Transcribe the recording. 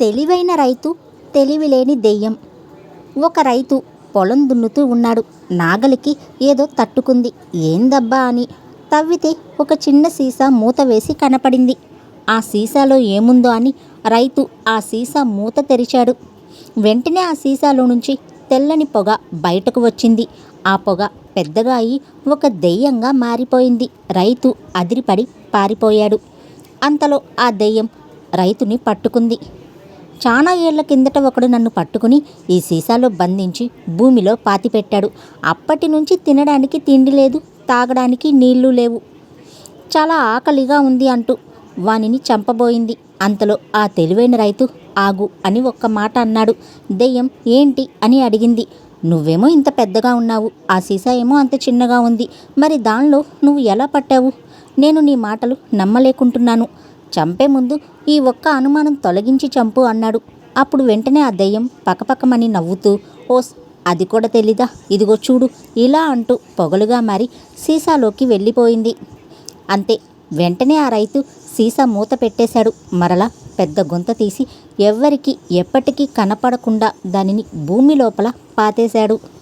తెలివైన రైతు తెలివిలేని దెయ్యం. ఒక రైతు పొలం దున్నుతూ ఉన్నాడు. నాగలికి ఏదో తట్టుకుంది. ఏందబ్బా అని తవ్వితే ఒక చిన్న సీసా మూత వేసి కనపడింది. ఆ సీసాలో ఏముందో అని రైతు ఆ సీసా మూత తెరిచాడు. వెంటనే ఆ సీసాలో నుంచి తెల్లని పొగ బయటకు వచ్చింది. ఆ పొగ పెద్దగా అయి ఒక దెయ్యంగా మారిపోయింది. రైతు అదిరిపడి పారిపోయాడు. అంతలో ఆ దెయ్యం రైతుని పట్టుకుంది. చాలా ఏళ్ళ కిందట ఒకడు నన్ను పట్టుకుని ఈ సీసాలో బంధించి భూమిలో పాతిపెట్టాడు. అప్పటి నుంచి తినడానికి తిండి లేదు తాగడానికి నీళ్ళు లేవు. చాలా ఆకలిగా ఉంది అంటూ వానిని చంపబోయింది. అంతలో ఆ తెలివైన రైతు ఆగు అని ఒక్క మాట అన్నాడు. దెయ్యం ఏంటి? అని అడిగింది. నువ్వేమో ఇంత పెద్దగా ఉన్నావు. ఆ సీసా ఏమో అంత చిన్నగా ఉంది. మరి దానిలో నువ్వు ఎలా పట్టావు? నేను నీ మాటలు నమ్మలేకుంటున్నాను. చంపే ముందు ఈ ఒక్క అనుమానం తొలగించి చంపు అన్నాడు. అప్పుడు వెంటనే ఆ దెయ్యం పకపకమని నవ్వుతూ ఓస్ అది కూడా తెలీదా? ఇదిగో చూడు ఇలా అంటూ పొగలుగా మారి సీసాలోకి వెళ్ళిపోయింది. అంతే వెంటనే ఆ రైతు సీసా మూత పెట్టేశాడు. మరలా పెద్ద గుంత తీసి ఎవ్వరికీ ఎప్పటికీ కనపడకుండా దానిని భూమి లోపల పాతేశాడు.